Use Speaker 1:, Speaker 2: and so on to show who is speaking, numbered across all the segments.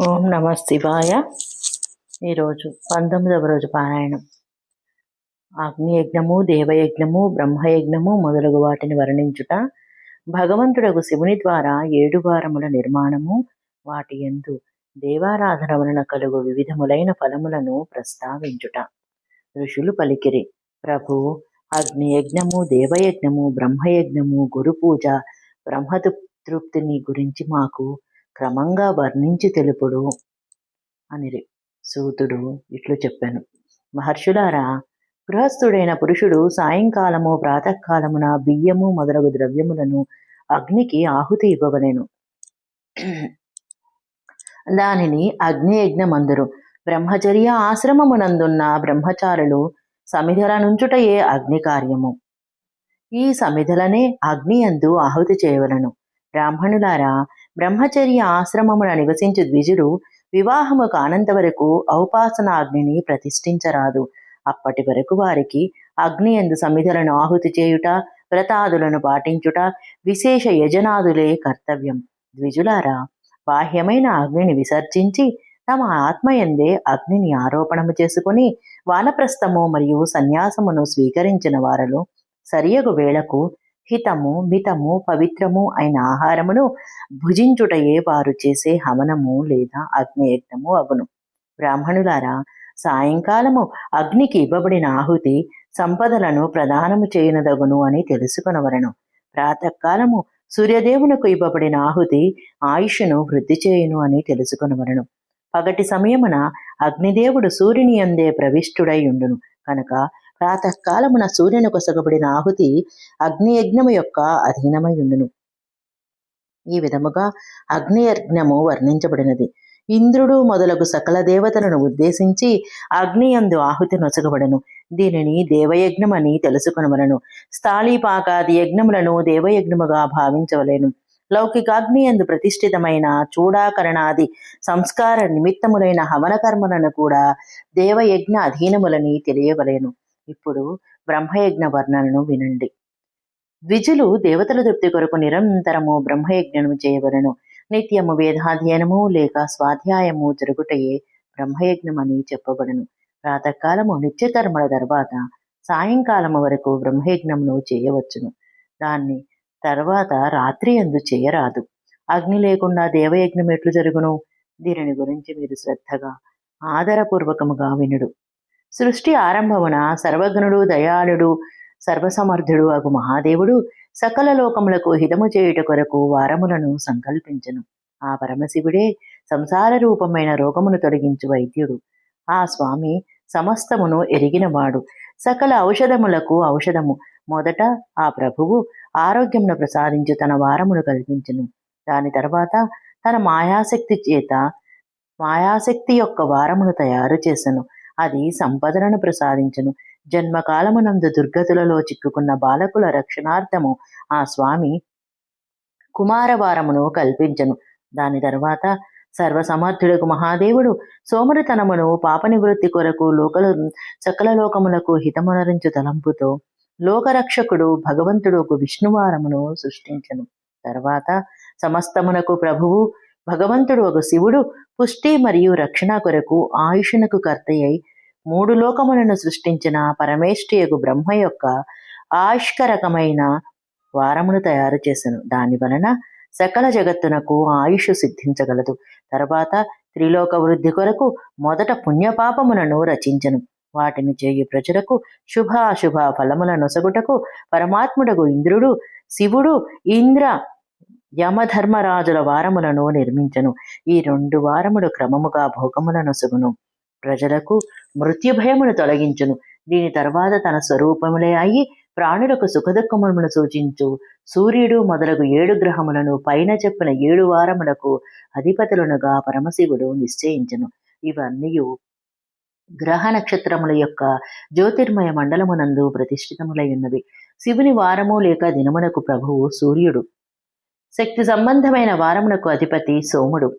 Speaker 1: ఓం నమ శివాయ. ఈరోజు పంతొమ్మిదవ రోజు పారాయణం. అగ్నియజ్ఞము దేవయజ్ఞము బ్రహ్మయజ్ఞము మొదలగు వాటిని వర్ణించుట భగవంతుడకు శివుని ద్వారా ఏడు వారముల నిర్మాణము వాటి ఎందు దేవారాధన వలన కలుగు వివిధములైన ఫలములను ప్రస్తావించుట. ఋషులు పలికిరి ప్రభు అగ్నియజ్ఞము దేవయజ్ఞము బ్రహ్మయజ్ఞము గురు పూజ బ్రహ్మతృప్తిని గురించి మాకు క్రమంగా వర్ణించి తెలుపుడు అనిరి. సూతుడు ఇట్లు చెప్పాను. మహర్షులారా గృహస్థుడైన పురుషుడు సాయంకాలము ప్రాతకాలమున బియ్యము మొదలగు ద్రవ్యములను అగ్నికి ఆహుతి ఇవ్వవలెను. దానిని అగ్నియజ్ఞమందురు. బ్రహ్మచర్య ఆశ్రమమునందున్న బ్రహ్మచారులు సమిధల నుంచుటయే అగ్ని కార్యము ఈ సమిధలనే అగ్నియందు ఆహుతి చేయవలను. బ్రాహ్మణులారా బ్రహ్మచర్య ఆశ్రమమున నివసించు ద్విజుడు వివాహము కానంత వరకు ఔపాసన అగ్నిని ప్రతిష్ఠించరాదు. అప్పటి వరకు వారికి అగ్ని ఎందు సమిధలను ఆహుతి చేయుట వ్రతాదులను పాటించుట విశేష యజనాదులే కర్తవ్యం. ద్విజులారా బాహ్యమైన అగ్నిని విసర్జించి తమ ఆత్మయందే అగ్నిని ఆరోపణము చేసుకుని వానప్రస్థము మరియు సన్యాసమును స్వీకరించిన వారలు సరియగు వేళకు హితము మితము పవిత్రము అయిన ఆహారమును భుజించుటయే వారు చేసే హవనము లేదా అగ్నియజ్ఞము అగును. బ్రాహ్మణులారా సాయంకాలము అగ్నికి ఇవ్వబడిన ఆహుతి సంపదలను ప్రదానము చేయనదగును అని తెలుసుకొనవలను ప్రాతకాలము సూర్యదేవునకు ఇవ్వబడిన ఆహుతి ఆయుష్ను వృద్ధి చేయును అని తెలుసుకొనవలను పగటి సమయమున అగ్నిదేవుడు సూర్యుని అందే ప్రవిష్టుడై ఉండును. కనుక ప్రాతకాలమున సూర్యుని కొసగబడిన ఆహుతి అగ్నియజ్ఞము యొక్క అధీనమై ఉండును. ఈ విధముగా అగ్నియజ్ఞము వర్ణించబడినది. ఇంద్రుడు మొదలగు సకల దేవతలను ఉద్దేశించి అగ్నియందు ఆహుతి నొసగబడను. దీనిని దేవయజ్ఞమని తెలుసుకొనవలను. స్థాళీపాకాది యజ్ఞములను దేవయజ్ఞముగా భావించవలేను. లౌకికాగ్నియందు ప్రతిష్ఠితమైన చూడాకరణాది సంస్కార నిమిత్తములైన హవన కర్మలను కూడా దేవయజ్ఞ అధీనములని తెలియవలేను. ఇప్పుడు బ్రహ్మయజ్ఞ వర్ణనను వినండి. ద్విజులు దేవతల తృప్తి కొరకు నిరంతరము బ్రహ్మయజ్ఞము చేయవలను. నిత్యము వేదాధ్యయనము లేక స్వాధ్యాయము జరుగుటయే బ్రహ్మయజ్ఞమని చెప్పబడను. ప్రాతకాలము నిత్యకర్మల తర్వాత సాయంకాలము వరకు బ్రహ్మయజ్ఞమును చేయవచ్చును. దాన్ని తర్వాత రాత్రి అందు చేయరాదు. అగ్ని లేకుండా దేవయజ్ఞం ఎట్లు జరుగును? దీనిని గురించి మీరు శ్రద్ధగా ఆదరపూర్వకముగా వినుడు. సృష్టి ఆరంభమున సర్వజ్ఞుడు దయాళుడు సర్వసమర్థుడు అగు మహాదేవుడు సకల లోకములకు హితము చేయుట కొరకు వారములను సంకల్పించను. ఆ పరమశివుడే సంసార రూపమైన రోగమును తొలగించు వైద్యుడు. ఆ స్వామి సమస్తమును ఎరిగినవాడు. సకల ఔషధములకు ఔషధము. మొదట ఆ ప్రభువు ఆరోగ్యమును ప్రసాదించు తన వారమును కల్పించును. దాని తర్వాత తన మాయాశక్తి చేత మాయాశక్తి యొక్క వారమును తయారు చేసెను. అది సంపదలను ప్రసాదించును. జన్మకాలమునందు దుర్గతులలో చిక్కుకున్న బాలకుల రక్షణార్థము ఆ స్వామి కుమారవారమును కల్పించను. దాని తర్వాత సర్వసమర్థుడకు మహాదేవుడు సోమరితనమును పాపనివృత్తి కొరకు లోకలు సకల లోకములకు హితమునరించు తలంపుతో లోకరక్షకుడు భగవంతుడు ఒక విష్ణువారమును సృష్టించను. తర్వాత సమస్తమునకు ప్రభువు భగవంతుడు ఒక శివుడు పుష్టి మరియు రక్షణ కొరకు ఆయుషునకు కర్తయ్యై మూడు లోకములను సృష్టించిన పరమేష్ఠియకు బ్రహ్మ యొక్క ఆయుష్కరకమైన వారమును తయారు చేసెను. దాని వలన సకల జగత్తునకు ఆయుష్ సిద్ధించగలదు. తర్వాత త్రిలోక వృద్ధి కొరకు మొదట పుణ్యపాపములను రచించను. వాటిని చేయు ప్రజలకు శుభ అశుభ ఫలముల నొసగుటకు పరమాత్ముడకు ఇంద్రుడు శివుడు ఇంద్ర యమధర్మరాజుల వారములను నిర్మించను. ఈ రెండు వారములు క్రమముగా భోగములను సుగును. ప్రజలకు మృత్యుభయమును తొలగించును. దీని తర్వాత తన స్వరూపములే అయి ప్రాణులకు సుఖదుఖములను సూచించు. సూర్యుడు మొదలగు ఏడు గ్రహములను పైన చెప్పిన ఏడు వారములకు అధిపతులనుగా పరమశివుడు నిశ్చయించను. ఇవన్నీ గ్రహ నక్షత్రముల యొక్క జ్యోతిర్మయ మండలమునందు ప్రతిష్ఠితములై ఉన్నవి శివుని వారము లేక దినమునకు ప్రభువు సూర్యుడు. శక్తి సంబంధమైన వారమునకు అధిపతి సోముడు.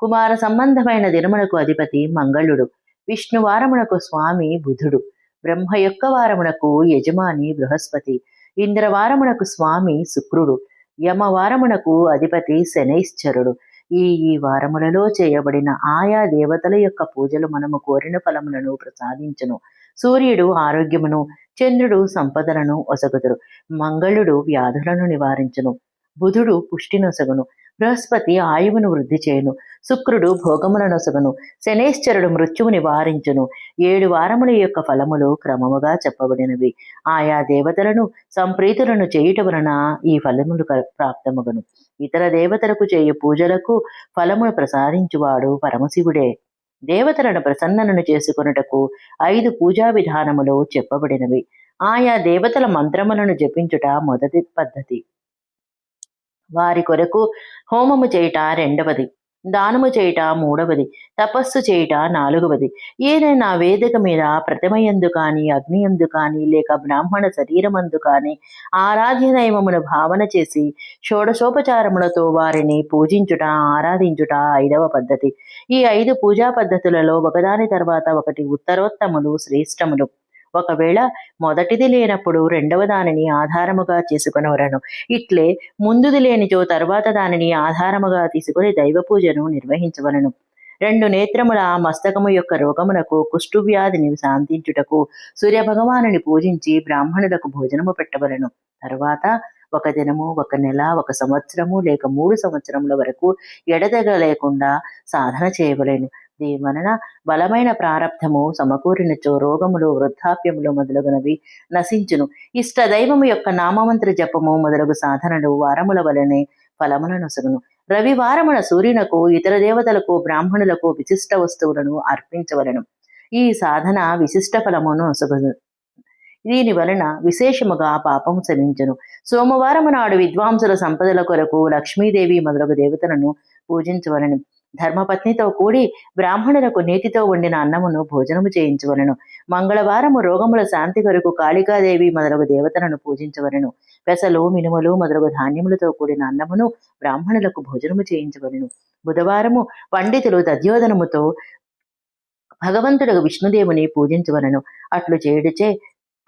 Speaker 1: కుమార సంబంధమైన దినమునకు అధిపతి మంగళుడు. విష్ణు వారమునకు స్వామి బుధుడు. బ్రహ్మ యొక్క వారమునకు యజమాని బృహస్పతి. ఇంద్రవారమునకు స్వామి శుక్రుడు. యమవారమునకు అధిపతి శనైశ్చరుడు. ఈ ఈ వారములలో చేయబడిన ఆయా దేవతల యొక్క పూజలు మనము కోరిన ఫలములను ప్రసాదించును. సూర్యుడు ఆరోగ్యమును చంద్రుడు సంపదలను ఒసగుదురు. మంగళుడు వ్యాధులను నివారించును. బుధుడు పుష్టినొసగును బృహస్పతి ఆయువును వృద్ధి చేయును శుక్రుడు భోగములనొసగును శనేశ్వరుడు మృత్యువు నివారించును. ఏడు వారముల యొక్క ఫలములు క్రమముగా చెప్పబడినవి. ఆయా దేవతలను సంప్రీతులను చేయుట వలన ఈ ఫలములు ప్రాప్తముగను. ఇతర దేవతలకు చేయు పూజలకు ఫలమును ప్రసాదించువాడు పరమశివుడే. దేవతలను ప్రసన్నలను చేసుకొనుటకు ఐదు పూజా విధానములు చెప్పబడినవి. ఆయా దేవతల మంత్రములను జపించుట మొదటి పద్ధతి. వారి కొరకు హోమము చేయుట రెండవది దానము చేయుట మూడవది తపస్సు చేయుట నాలుగవది. ఏదైనా వేదిక మీద ప్రతిమయందు కానీ అగ్నియందు కానీ లేక బ్రాహ్మణ శరీరమందు కానీ ఆరాధ్య దైవమును భావన చేసి షోడశోపచారములతో వారిని పూజించుట ఆరాధించుట ఐదవ పద్ధతి. ఈ ఐదు పూజా పద్ధతులలో ఒకదాని తర్వాత ఒకటి ఉత్తరోత్తములు శ్రేష్టములు. ఒకవేళ మొదటిది లేనప్పుడు రెండవ దానిని ఆధారముగా చేసుకునవరను. ఇట్లే ముందుది లేనిచో తర్వాత దానిని ఆధారముగా తీసుకుని దైవ పూజను నిర్వహించవలను. రెండు నేత్రముల మస్తకము యొక్క రోగమునకు కుష్ఠువ్యాధిని శాంతించుటకు సూర్యభగవానుని పూజించి బ్రాహ్మణులకు భోజనము పెట్టవలను. తరువాత ఒక దినము ఒక నెల ఒక సంవత్సరము లేక మూడు సంవత్సరముల వరకు ఎడతెగ లేకుండా సాధన చేయవలేను. దీని వలన బలమైన ప్రారంధము సమకూరినచో రోగములు వృద్ధాప్యములు మొదలగునవి నశించును. ఇష్ట దైవము యొక్క నామమంత్ర జపము మొదలగు సాధనలు వారముల వలనే ఫలమున నొసగును. రవివారమున సూర్యునకు ఇతర దేవతలకు బ్రాహ్మణులకు విశిష్ట వస్తువులను అర్పించవలను. ఈ సాధన విశిష్ట ఫలమును నొసగును. దీని వలన విశేషముగా పాపము శమించును. సోమవారము నాడు విద్వాంసుల సంపదల కొరకు లక్ష్మీదేవి మొదలగు దేవతలను పూజించవలను. ధర్మపత్నితో కూడి బ్రాహ్మణులకు నీతితో వండిన అన్నమును భోజనము చేయించవలను. మంగళవారము రోగముల శాంతి కొరకు కాళికాదేవి మొదలగు దేవతలను పూజించవలను. పెసలు మినుములు మొదలగు ధాన్యములతో కూడిన అన్నమును బ్రాహ్మణులకు భోజనము చేయించవలను. బుధవారము పండితులు దద్యోధనముతో భగవంతుడు విష్ణుదేవుని పూజించవలను. అట్లు చేయుడిచే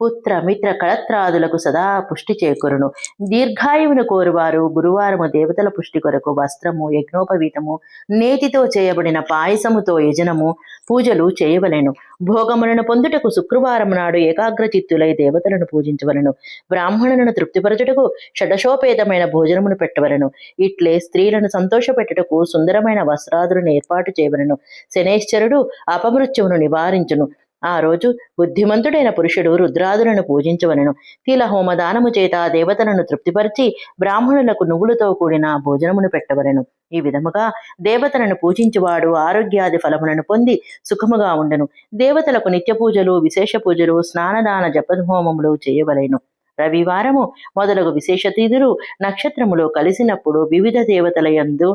Speaker 1: పుత్ర మిత్ర కళత్రాదులకు సదా పుష్టి చేకూరును. దీర్ఘాయువును కోరువారు గురువారము దేవతల పుష్టి కొరకు వస్త్రము యజ్ఞోపవీతము నేతితో చేయబడిన పాయసముతో యజనము పూజలు చేయవలెను. భోగములను పొందుటకు శుక్రవారం నాడు ఏకాగ్రచిత్తులై దేవతలను పూజించవలను. బ్రాహ్మణులను తృప్తిపరచుటకు షడశోపేతమైన భోజనమును పెట్టవలను. ఇట్లే స్త్రీలను సంతోషపెట్టుటకు సుందరమైన వస్త్రాదులను ఏర్పాటు చేయవలను. శనేశ్వరుడు అపమృత్యువును నివారించును. ఆ రోజు బుద్ధిమంతుడైన పురుషుడు రుద్రాదులను పూజించవలను తీల హోమదానము చేత దేవతలను తృప్తిపరిచి బ్రాహ్మణులకు నువ్వులతో కూడిన భోజనమును పెట్టవలను. ఈ విధముగా దేవతలను పూజించువాడు ఆరోగ్యాది ఫలములను పొంది సుఖముగా ఉండను. దేవతలకు నిత్య పూజలు విశేష పూజలు స్నానదాన జపహోమములు చేయవలెను. రవివారము మొదలగు విశేష తిథులు నక్షత్రములు కలిసినప్పుడు వివిధ దేవతల యందు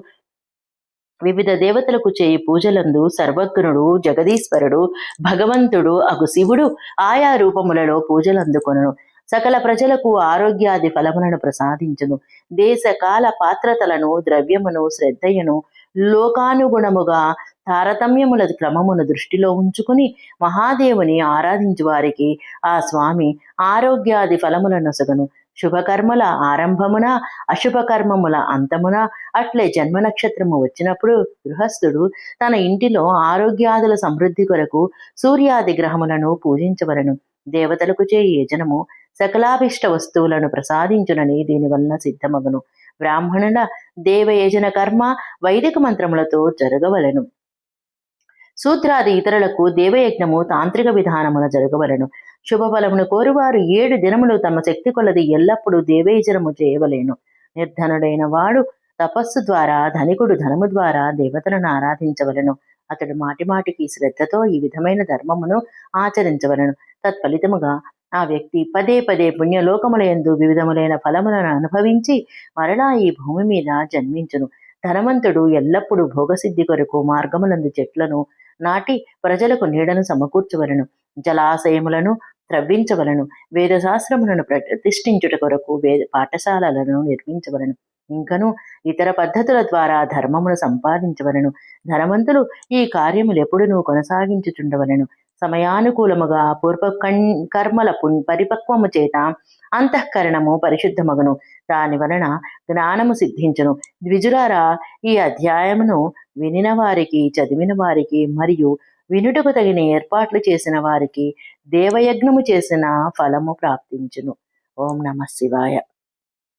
Speaker 1: వివిధ దేవతలకు చేయి పూజలందు సర్వజ్ఞుడు జగదీశ్వరుడు భగవంతుడు అగు శివుడు ఆయా రూపములలో పూజలందుకొనును. సకల ప్రజలకు ఆరోగ్యాది ఫలములను ప్రసాదించును. దేశ కాల పాత్రతలను ద్రవ్యమును శ్రద్ధయను లోకానుగుణముగా తారతమ్యముల క్రమమును దృష్టిలో ఉంచుకుని మహాదేవుని ఆరాధించు వారికి ఆ స్వామి ఆరోగ్యాది ఫలములను సగను. శుభకర్మల ఆరంభమున అశుభకర్మముల అంతమున అట్లే జన్మ నక్షత్రము వచ్చినప్పుడు గృహస్థుడు తన ఇంటిలో ఆరోగ్యాదుల సమృద్ధి కొరకు సూర్యాది గ్రహములను పూజించవలను. దేవతలకు చే యజనము సకలాభిష్ట వస్తువులను ప్రసాదించునని దీని వలన సిద్ధమగును. బ్రాహ్మణుల దేవయజన కర్మ వైదిక మంత్రములతో జరగవలెను. సూత్రాది ఇతరులకు దేవయజ్ఞము తాంత్రిక విధానమున జరగవలను. శుభఫలమును కోరువారు ఏడు దినములు తమ శక్తి కొలది ఎల్లప్పుడూ దేవేచరము చేయవలేను. నిర్ధనుడైన వాడు తపస్సు ద్వారా ధనికుడు ధనము ద్వారా దేవతలను ఆరాధించవలను. అతడు మాటిమాటికి శ్రద్ధతో ఈ విధమైన ధర్మమును ఆచరించవలను. తత్ఫలితముగా ఆ వ్యక్తి పదే పదే పుణ్యలోకములందు వివిధములైన ఫలములను అనుభవించి మరలా ఈ భూమి మీద జన్మించును. ధనవంతుడు ఎల్లప్పుడూ భోగసిద్ధి కొరకు మార్గములందు చెట్లను నాటి ప్రజలకు నీడను సమకూర్చవలను జలాశయములను త్రవ్వించవలను వేదశాస్త్రములను ప్రతిష్ఠించుట కొరకు వేద పాఠశాలలను నిర్మించవలను ఇంకను ఇతర పద్ధతుల ద్వారా ధర్మమును సంపాదించవలను. ధనవంతులు ఈ కార్యములు ఎప్పుడునూ కొనసాగించుచుండవలను. సమయానుకూలముగా పూర్వ కర్మల పున్- పరిపక్వము చేత అంతఃకరణము పరిశుద్ధమగును. దాని వలన జ్ఞానము సిద్ధించును. ద్విజురారా ఈ అధ్యాయమును వినిన వారికి చదివిన వారికి మరియు వినుటకు తగిన ఏర్పాట్లు చేసిన వారికి దేవయజ్ఞము చేసిన ఫలము ప్రాప్తించును. ఓం నమ శివాయ.